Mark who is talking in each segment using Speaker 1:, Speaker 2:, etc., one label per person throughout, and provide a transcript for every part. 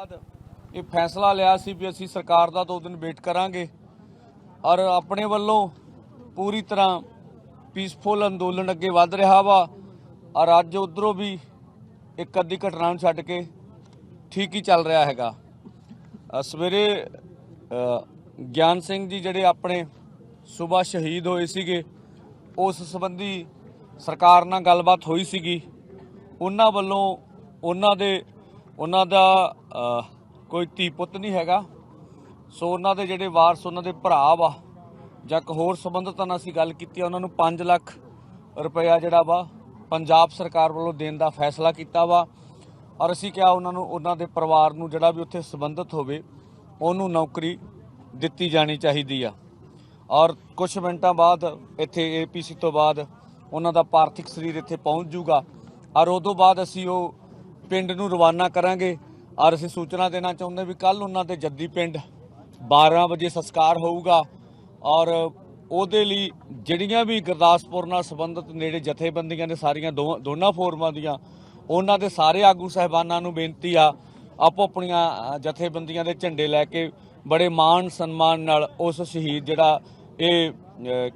Speaker 1: ਬਾਅਦ ਇਹ ਫੈਸਲਾ ਲਿਆ ਸੀ ਵੀ ਅਸੀਂ ਸਰਕਾਰ ਦਾ ਦੋ ਦਿਨ ਵੇਟ ਕਰਾਂਗੇ ਔਰ ਆਪਣੇ ਵੱਲੋਂ ਪੂਰੀ ਤਰ੍ਹਾਂ ਪੀਸਫੁਲ ਅੰਦੋਲਨ ਅੱਗੇ ਵੱਧ ਰਿਹਾ ਵਾ ਔਰ ਅੱਜ ਉਧਰੋਂ ਵੀ ਇੱਕ ਅੱਧੀ ਘਟਨਾ ਨੂੰ ਛੱਡ ਕੇ ਠੀਕ ਹੀ ਚੱਲ ਰਿਹਾ ਹੈਗਾ। ਸਵੇਰੇ ਗਿਆਨ ਸਿੰਘ ਜੀ ਜਿਹੜੇ ਆਪਣੇ ਸਵੇਰ ਸ਼ਹੀਦ ਹੋਏ ਸੀਗੇ, ਉਸ ਸੰਬੰਧੀ ਸਰਕਾਰ ਨਾਲ ਗੱਲਬਾਤ ਹੋਈ ਸੀਗੀ। ਉਹਨਾਂ ਵੱਲੋਂ ਉਹਨਾਂ ਦੇ ਉਹਨਾਂ ਦਾ ਕੋਈ ਧੀ ਪੁੱਤ ਨਹੀਂ ਹੈਗਾ। ਸੋ ਉਹਨਾਂ ਦੇ ਜਿਹੜੇ ਵਾਰਸ ਉਹਨਾਂ ਦੇ ਭਰਾ ਵਾ ਜਾਂ ਇੱਕ ਹੋਰ ਸੰਬੰਧਤਾਂ ਨਾਲ ਅਸੀਂ ਗੱਲ ਕੀਤੀ ਆ, ਉਹਨਾਂ ਨੂੰ 5 ਲੱਖ ਰੁਪਇਆ ਜਿਹੜਾ ਵਾ ਪੰਜਾਬ ਸਰਕਾਰ ਵੱਲੋਂ ਦੇਣ ਦਾ ਫੈਸਲਾ ਕੀਤਾ ਵਾ। ਔਰ ਅਸੀਂ ਕਿਹਾ ਉਹਨਾਂ ਨੂੰ ਉਹਨਾਂ ਦੇ ਪਰਿਵਾਰ ਨੂੰ ਜਿਹੜਾ ਵੀ ਉੱਥੇ ਸੰਬੰਧਿਤ ਹੋਵੇ ਉਹਨੂੰ ਨੌਕਰੀ ਦਿੱਤੀ ਜਾਣੀ ਚਾਹੀਦੀ ਆ। ਔਰ ਕੁਝ ਮਿੰਟਾਂ ਬਾਅਦ ਇੱਥੇ ਏਪੀਸੀ ਤੋਂ ਬਾਅਦ ਉਹਨਾਂ ਦਾ ਪਾਰਥਿਕ ਸਰੀਰ ਇੱਥੇ ਪਹੁੰਚ ਜਾਊਗਾ ਔਰ ਉਦੋਂ ਬਾਅਦ ਅਸੀਂ ਉਹ ਪਿੰਡ ਨੂੰ ਰਵਾਨਾ ਕਰਾਂਗੇ। ਔਰ ਅਸੀਂ ਸੂਚਨਾ ਦੇਣਾ ਚਾਹੁੰਦੇ ਵੀ ਕੱਲ ਉਹਨਾਂ ਦੇ ਜੱਦੀ ਪਿੰਡ 12 ਵਜੇ ਸੰਸਕਾਰ ਹੋਊਗਾ। ਔਰ ਉਹਦੇ ਲਈ ਜਿਹੜੀਆਂ ਵੀ ਗੁਰਦਾਸਪੁਰ ਨਾਲ ਸੰਬੰਧਿਤ ਨੇੜੇ ਜਥੇਬੰਦੀਆਂ ਨੇ ਸਾਰੀਆਂ ਦੋ- ਦੋਨਾਂ ਫੋਰਮਾਂ ਦੀਆਂ, ਉਹਨਾਂ ਦੇ ਸਾਰੇ ਆਗੂ ਸਹਿਬਾਨਾਂ ਨੂੰ ਬੇਨਤੀ ਆ, ਆਪੋ ਆਪਣੀਆਂ ਜਥੇਬੰਦੀਆਂ ਦੇ ਝੰਡੇ ਲੈ ਕੇ ਬੜੇ ਮਾਣ ਸਨਮਾਨ ਨਾਲ ਉਸ ਸ਼ਹੀਦ ਜਿਹੜਾ ਇਹ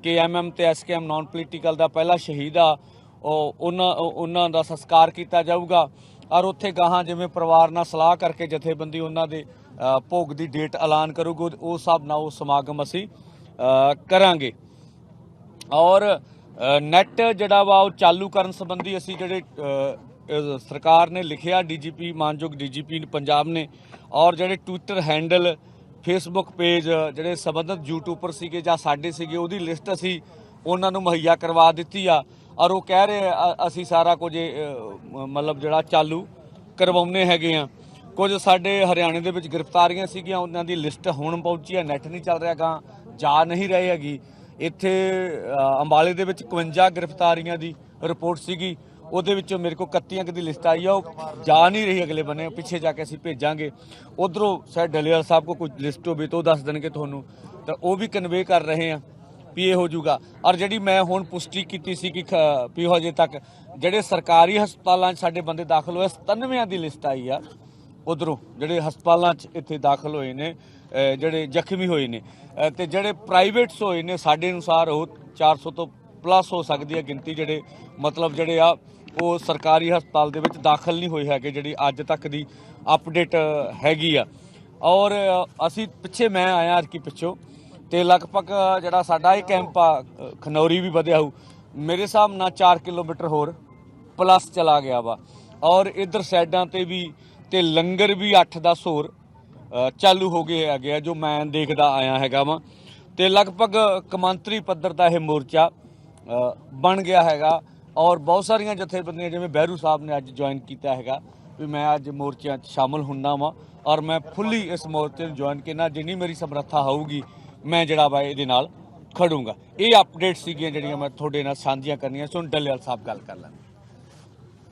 Speaker 1: ਕੇਐਮਐਮ ਤੇ ਐਸਕੇਐਮ ਨਾਨ ਪੋਲੀਟੀਕਲ ਦਾ ਪਹਿਲਾ ਸ਼ਹੀਦ ਆ, ਉਹ ਉਹਨਾਂ ਉਹਨਾਂ ਦਾ ਸੰਸਕਾਰ ਕੀਤਾ ਜਾਊਗਾ। ਔਰ ਉੱਥੇ ਗਾਹਾਂ ਜਿਵੇਂ ਪਰਿਵਾਰ ਨਾਲ ਸਲਾਹ ਕਰਕੇ ਜਥੇਬੰਦੀ ਉਹਨਾਂ ਦੇ ਭੋਗ ਦੀ ਡੇਟ ਐਲਾਨ ਕਰੂਗੀ ਉਹ- ਉਸ ਹਿਸਾਬ ਨਾਲ ਉਹ ਸਮਾਗਮ ਅਸੀਂ ਕਰਾਂਗੇ। ਔਰ ਅ, ਨੈਟ ਜਿਹੜਾ ਵਾ ਉਹ ਚਾਲੂ ਕਰਨ ਸੰਬੰਧੀ ਅਸੀਂ ਜਿਹੜੇ ਸਰਕਾਰ ਨੇ ਲਿਖਿਆ ਡੀਜੀਪੀ ਮਾਨਯੋਗ ਡੀਜੀਪੀ ਪੰਜਾਬ ਨੇ ਔਰ ਜਿਹੜੇ ਟਵਿੱਟਰ ਹੈਂਡਲ ਫੇਸਬੁੱਕ ਪੇਜ ਜਿਹੜੇ ਸੰਬੰਧਿਤ ਯੂਟਿਊਬਰ ਸੀਗੇ ਜਾਂ ਸਾਡੇ ਸੀਗੇ ਉਹਦੀ ਲਿਸਟ ਅਸੀਂ ਉਹਨਾਂ ਨੂੰ ਮੁਹੱਈਆ ਕਰਵਾ ਦਿੱਤੀ ਆ। ਔਰ ਉਹ ਕਹਿ ਰਹੇ ਆ, ਅਸੀਂ ਸਾਰਾ ਕੁਝ ਮਤਲਬ ਜਿਹੜਾ ਚਾਲੂ ਕਰਵਾਉਨੇ ਹੈਗੇ ਆ। ਕੁਝ ਸਾਡੇ ਹਰਿਆਣੇ ਦੇ ਵਿੱਚ ਗ੍ਰਿਫਤਾਰੀਆਂ ਸੀਗੀਆਂ ਉਹਨਾਂ ਦੀ ਲਿਸਟ ਹੁਣ ਪਹੁੰਚੀ ਹੈ ਨੈਟ ਨਹੀਂ ਚੱਲ ਰਿਹਾ ਗਾ ਜਾ ਨਹੀਂ ਰਹੇ ਹੈਗੀ। ਇੱਥੇ ਅੰਬਾਲੇ ਦੇ ਵਿੱਚ 51 ਗ੍ਰਿਫਤਾਰੀਆਂ ਦੀ ਰਿਪੋਰਟ ਸੀਗੀ ਉਹਦੇ ਵਿੱਚੋਂ ਮੇਰੇ ਕੋਲ 31 ਕੁ ਦੀ ਲਿਸਟ ਆਈ ਆ ਉਹ ਜਾ ਨਹੀਂ ਰਹੀ ਅਗਲੇ ਬੰਨੇ ਪਿੱਛੇ ਜਾ ਕੇ ਅਸੀਂ ਭੇਜਾਂਗੇ। ਉਧਰੋਂ ਸ਼ਾਇਦ ਡਲੀਵਾਲ ਸਾਹਿਬ ਕੋ ਕੁਝ ਲਿਸਟ ਹੋਵੇ ਤਾਂ ਉਹ ਦੱਸ ਦੇਣਗੇ ਤੁਹਾਨੂੰ। ਤਾਂ ਉਹ ਵੀ ਕਨਵੇ ਕਰ ਰਹੇ ਆ। ਵੀ ਇਹ ਹੋ ਜਾਊਗਾ ਔਰ ਜਿਹੜੀ ਮੈਂ ਹੁਣ ਪੁਸ਼ਟੀ ਕੀਤੀ ਸੀ ਕਿ ਖ- ਵੀ ਹਜੇ ਤੱਕ ਜਿਹੜੇ ਸਰਕਾਰੀ ਹਸਪਤਾਲਾਂ 'ਚ ਸਾਡੇ ਬੰਦੇ ਦਾਖਲ ਹੋਏ 97 ਦੀ ਲਿਸਟ ਆਈ ਆ। ਉਧਰੋਂ ਜਿਹੜੇ ਹਸਪਤਾਲਾਂ 'ਚ ਇੱਥੇ ਦਾਖਲ ਹੋਏ ਨੇ ਜਿਹੜੇ ਜ਼ਖਮੀ ਹੋਏ ਨੇ ਅਹ ਤੇ ਜਿਹੜੇ ਪ੍ਰਾਈਵੇਟਸ ਹੋਏ ਨੇ, ਸਾਡੇ ਅਨੁਸਾਰ ਉਹ 400 ਤੋਂ ਪਲੱਸ ਹੋ ਸਕਦੀ ਹੈ ਗਿਣਤੀ ਜਿਹੜੇ, ਮਤਲਬ ਜਿਹੜੇ ਆ, ਉਹ ਸਰਕਾਰੀ ਹਸਪਤਾਲ ਦੇ ਵਿੱਚ ਦਾਖਲ ਨਹੀਂ ਹੋਏ ਹੈਗੇ, ਜਿਹੜੀ ਅੱਜ ਤੱਕ ਦੀ ਅਪਡੇਟ ਹੈਗੀ ਆ। ਔਰ ਅਸੀਂ ਪਿੱਛੇ ਮੈਂ ਆਇਆ ਅੱਜ ਅਰਕੀ ਪਿੱਛੋਂ ਤੇ ਲਗਭਗ ਜਿਹੜਾ ਸਾਡਾ ਇਹ ਕੈਂਪ ਆ ਖਨੌਰੀ ਵੀ ਵਧਿਆ ਹੋਊ, ਮੇਰੇ ਹਿਸਾਬ ਨਾਲ 4 ਕਿਲੋਮੀਟਰ ਹੋਰ ਪਲੱਸ ਚਲਾ ਗਿਆ ਵਾ। ਔਰ ਇਧਰ ਸਾਈਡਾਂ ਤੇ ਵੀ, ਤੇ ਲੰਗਰ ਵੀ 8-10 ਹੋਰ ਚਾਲੂ ਹੋ ਗਏ ਹੈਗੇ ਆ, ਜੋ ਮੈਂ ਦੇਖਦਾ ਆਇਆ ਹੈਗਾ ਵਾ। ਤੇ ਲਗਭਗ ਕਮਾਂਤਰੀ ਪੱਧਰ ਦਾ ਇਹ ਮੋਰਚਾ ਬਣ ਗਿਆ ਹੈਗਾ। ਔਰ ਬਹੁਤ ਸਾਰੀਆਂ ਜਥੇਬੰਦੀਆਂ, ਜਿਵੇਂ ਬਹਿਰੂ ਸਾਹਿਬ ਨੇ ਅੱਜ ਜੁਆਇਨ ਕੀਤਾ ਹੈਗਾ, ਵੀ ਮੈਂ ਅੱਜ ਮੋਰਚਿਆਂ 'ਚ ਸ਼ਾਮਲ ਹੁੰਨਾ ਵਾਂ। ਔਰ ਮੈਂ ਫੁੱਲੀ ਇਸ ਮੋਰਚੇ ਨੂੰ ਜੁਆਇਨ ਕਰਨਾ ਜਿੰਨੀ ਮੇਰੀ ਸਮਰੱਥਾ ਹੋਊਗੀ ਮੈਂ ਜਿਹੜਾ ਵਾ ਇਹਦੇ ਨਾਲ ਖੜੂੰਗਾ। ਇਹ ਅਪਡੇਟ ਸੀਗੀਆਂ ਜਿਹੜੀਆਂ ਮੈਂ ਤੁਹਾਡੇ ਨਾਲ ਸਾਂਝੀਆਂ ਕਰਨੀਆਂ ਸੋ ਡੱਲੇਵਾਲ ਸਾਹਿਬ ਗੱਲ ਕਰ ਲੈਣ।